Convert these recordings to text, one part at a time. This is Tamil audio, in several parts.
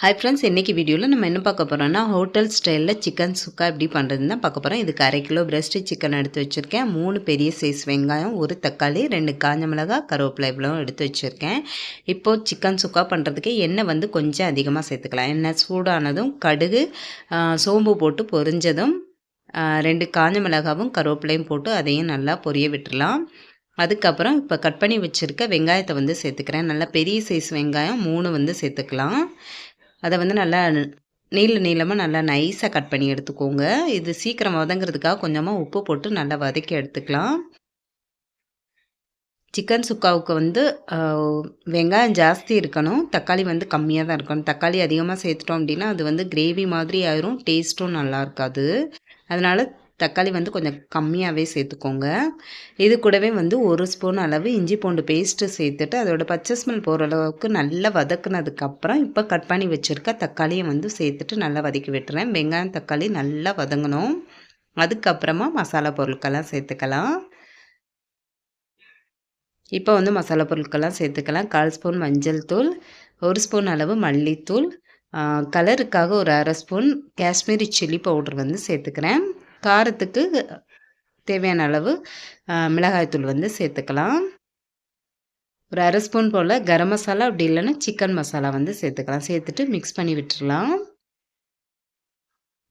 ஹை ஃப்ரெண்ட்ஸ் இன்றைக்கி வீடியோவில் நம்ம என்ன பார்க்க போகிறோம்னா ஹோட்டல் ஸ்டைலில் சிக்கன் சுக்கா எப்படி பண்ணுறதுன்னு தான் பார்க்க போகிறோம் இதுக்கு அரை கிலோ பிரஸ்ட் சிக்கன் எடுத்து வச்சுருக்கேன். மூணு பெரிய சைஸ் வெங்காயம் ஒரு தக்காளி ரெண்டு காஞ்ச மிளகா கருவேப்பிலை இவ்வளோ எடுத்து வச்சுருக்கேன். இப்போது சிக்கன் சுக்கா பண்ணுறதுக்கு எண்ணெய் வந்து கொஞ்சம் அதிகமாக சேர்த்துக்கலாம். எண்ணெய் சூடானதும் கடுகு சோம்பு போட்டு பொரிஞ்சதும் ரெண்டு காஞ்ச மிளகாவும் கருவேப்பிலையும் போட்டு அதையும் நல்லா பொரிய விட்டுடலாம். அதுக்கப்புறம் இப்போ கட் பண்ணி வச்சுருக்க வெங்காயத்தை வந்து சேர்த்துக்கிறேன். நல்லா பெரிய சைஸ் வெங்காயம் மூணு வந்து சேர்த்துக்கலாம். அதை வந்து நல்லா நீள நீளமாக நல்லா நைஸாக கட் பண்ணி எடுத்துக்கோங்க. இது சீக்கிரம் வதங்கிறதுக்காக கொஞ்சமாக உப்பு போட்டு நல்லா வதக்கி எடுத்துக்கலாம். சிக்கன் சுக்காவுக்கு வந்து வெங்காயம் ஜாஸ்தி இருக்கணும். தக்காளி வந்து கம்மியாக தான் இருக்கணும். தக்காளி அதிகமாக சேர்த்துட்டோம் அப்படின்னா அது வந்து கிரேவி மாதிரி ஆயிரும். டேஸ்ட்டும் நல்லா இருக்காது. அதனால் தக்காளி வந்து கொஞ்சம் கம்மியாகவே சேர்த்துக்கோங்க. இது கூடவே வந்து ஒரு ஸ்பூன் அளவு இஞ்சி பூண்டு பேஸ்ட்டு சேர்த்துட்டு அதோட பச்சை ஸ்மெல் போகிற அளவுக்கு நல்லா வதக்குனதுக்கப்புறம் இப்போ கட் பண்ணி வச்சுருக்க தக்காளியை வந்து சேர்த்துட்டு நல்லா வதக்கி விட்டுறேன். வெங்காயம் தக்காளி நல்லா வதங்கணும். அதுக்கப்புறமா மசாலா பொருட்கள்லாம் சேர்த்துக்கலாம். இப்போ வந்து மசாலா பொருட்கள்லாம் சேர்த்துக்கலாம். கால் ஸ்பூன் மஞ்சள் தூள் ஒரு ஸ்பூன் அளவு மல்லித்தூள் கலருக்காக ஒரு அரை ஸ்பூன் காஷ்மீரி சில்லி பவுடர் வந்து சேர்த்துக்கிறேன். காரத்துக்கு தேவையான அளவு மிளகாய்த்தூள் வந்து சேர்த்துக்கலாம். ஒரு அரை ஸ்பூன் போல் கரம் மசாலா அப்படி இல்லைன்னா சிக்கன் மசாலா வந்து சேர்த்துக்கலாம். சேர்த்துட்டு மிக்ஸ் பண்ணி விட்டுடலாம்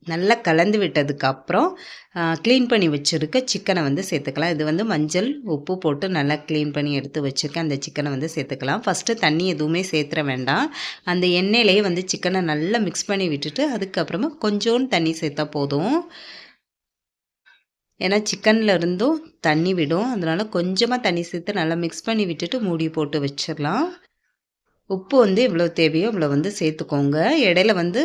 நல்லா கலந்து விட்டதுக்கு அப்புறம் க்ளீன் பண்ணி வச்சுருக்க சிக்கனை வந்து சேர்த்துக்கலாம். இது வந்து மஞ்சள் உப்பு போட்டு நல்லா க்ளீன் பண்ணி எடுத்து வச்சுருக்கேன் அந்த சிக்கனை வந்து சேர்த்துக்கலாம். ஃபஸ்ட்டு தண்ணி எதுவுமே சேர்த்துற வேண்டாம். அந்த எண்ணெயிலேயே வந்து சிக்கனை நல்லா மிக்ஸ் பண்ணி விட்டுட்டு அதுக்கப்புறமா கொஞ்சோண்டு தண்ணி சேர்த்தா போதும். ஏன்னா சிக்கனில் இருந்தும் தண்ணி விடும். அதனால் கொஞ்சமாக தண்ணி சேர்த்து நல்லா மிக்ஸ் பண்ணி விட்டுட்டு மூடி போட்டு வச்சிடலாம். உப்பு வந்து இவ்வளோ தேவையோ இவ்வளோ வந்து சேர்த்துக்கோங்க. இடையில வந்து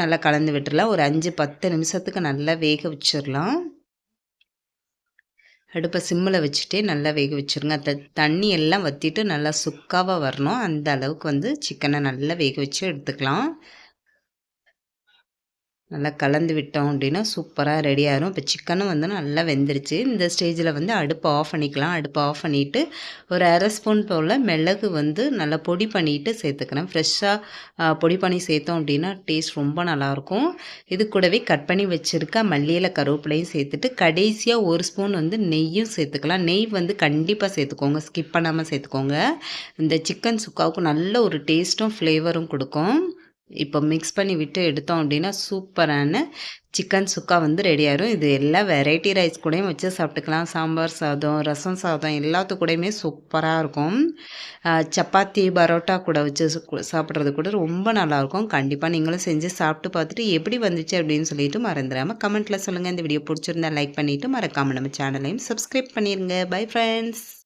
நல்லா கலந்து விட்டுடலாம். ஒரு அஞ்சு பத்து நிமிஷத்துக்கு நல்லா வேக வச்சிடலாம். அடுப்பை சிம்மில் வச்சுட்டே நல்லா வேக வச்சுருங்க. அந்த தண்ணி எல்லாம் வற்றிட்டு நல்லா சுக்காவாக வரணும். அந்த அளவுக்கு வந்து சிக்கனை நல்லா வேக வச்சு எடுத்துக்கலாம். நல்லா கலந்து விட்டோம் அப்படின்னா சூப்பராக ரெடி ஆகிரும் இப்போ சிக்கனும் வந்து நல்லா வெந்துருச்சு. இந்த ஸ்டேஜில் வந்து அடுப்பை ஆஃப் பண்ணிக்கலாம். அடுப்பை ஆஃப் பண்ணிவிட்டு ஒரு அரை ஸ்பூன் போல் மிளகு வந்து நல்லா பொடி பண்ணிவிட்டு சேர்த்துக்கிறேன் ஃப்ரெஷ்ஷாக பொடி பண்ணி சேர்த்தோம் அப்படின்னா டேஸ்ட் ரொம்ப நல்லாயிருக்கும். இது கூடவே கட் பண்ணி வச்சுருக்க மல்லியில் கருவேப்பிலையும் சேர்த்துட்டு கடைசியாக ஒரு ஸ்பூன் வந்து நெய்யும் சேர்த்துக்கலாம். நெய் வந்து கண்டிப்பாக சேர்த்துக்கோங்க. ஸ்கிப் பண்ணாமல் சேர்த்துக்கோங்க. இந்த சிக்கன் சுக்காவுக்கு நல்ல ஒரு டேஸ்ட்டும் ஃப்ளேவரும் கொடுக்கும். இப்போ மிக்ஸ் பண்ணி விட்டு எடுத்தோம் அப்படின்னா சூப்பரான சிக்கன் சுக்கா வந்து ரெடி ஆயிரும். இது எல்லா வெரைட்டி ரைஸ் கூடயும் வச்சு சாப்பிட்டுக்கலாம். சாம்பார் சாதம் ரசம் சாதம் எல்லாத்து கூடயுமே சூப்பராக இருக்கும். சப்பாத்தி பரோட்டா கூட வச்சு சாப்பிட்றது கூட ரொம்ப நல்லாயிருக்கும் கண்டிப்பாக நீங்களும் செஞ்சு சாப்பிட்டு பார்த்துட்டு எப்படி வந்துச்சு அப்படின்னு சொல்லிட்டு மறந்துடாமல் கமெண்ட்டில் சொல்லுங்கள் இந்த வீடியோ பிடிச்சிருந்தா லைக் பண்ணிவிட்டு மறக்காமல் நம்ம சேனலையும் சப்ஸ்கிரைப் பண்ணிடுங்க பை ஃப்ரெண்ட்ஸ்